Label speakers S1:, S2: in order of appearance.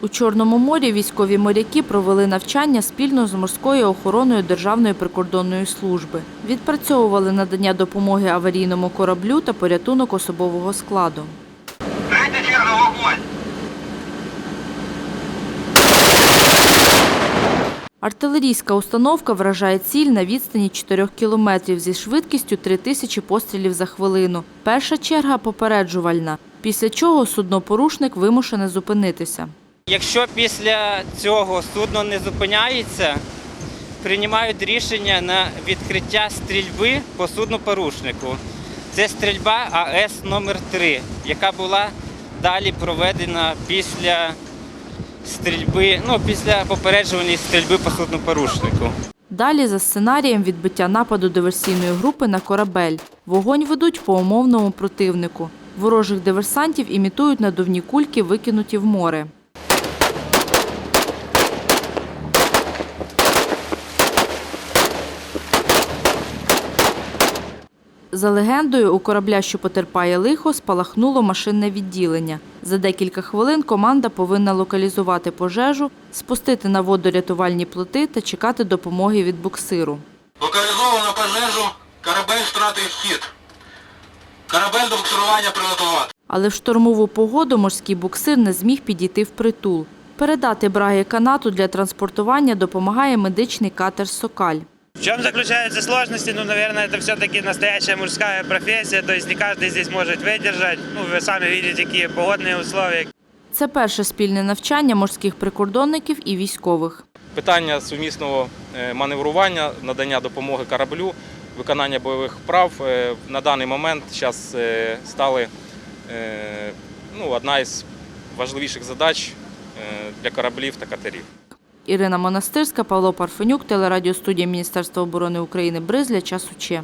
S1: У Чорному морі військові моряки провели навчання спільно з морською охороною Державної прикордонної служби. Відпрацьовували надання допомоги аварійному кораблю та порятунок особового складу.
S2: Третя черга вогонь.
S1: Артилерійська установка вражає ціль на відстані 4 кілометрів зі швидкістю 3000 пострілів за хвилину. Перша черга попереджувальна, після чого суднопорушник вимушене зупинитися.
S3: Якщо після цього судно не зупиняється, приймають рішення на відкриття стрільби по суднопорушнику. Це стрільба АЕС номер 3 яка була далі проведена після стрільби, ну, після попереджувальної стрільби по суднопорушнику.
S1: Далі за сценарієм відбиття нападу диверсійної групи на корабель. Вогонь ведуть по умовному противнику. Ворожих диверсантів імітують надувні кульки, викинуті в море. За легендою, у корабля, що потерпає лихо, спалахнуло машинне відділення. За декілька хвилин команда повинна локалізувати пожежу, спустити на воду рятувальні плоти та чекати допомоги від буксиру.
S2: Локалізовано пожежу. Корабель втратив хід. Корабель до буксирування приготувати.
S1: Але в штормову погоду морський буксир не зміг підійти впритул. Передати браги канату для транспортування допомагає медичний катер «Сокаль».
S4: В чем заключаются сложности? Ну, наверное, это все-таки настоящая мужская профессия, то есть не каждый здесь может выдержать. Ну, вы сами видите, какие погодные условия.
S1: Це перше спільне навчання морських прикордонників і військових.
S5: питання сумісного е, маневрування, надання допомоги кораблю, виконання бойових вправ е, на даний момент зараз стали е, ну, одна із важливіших задач е, для кораблів та катерів.
S1: Ірина Монастирська, Павло Парфенюк, телерадіостудія Міністерства оборони України «Бризля. Час уче».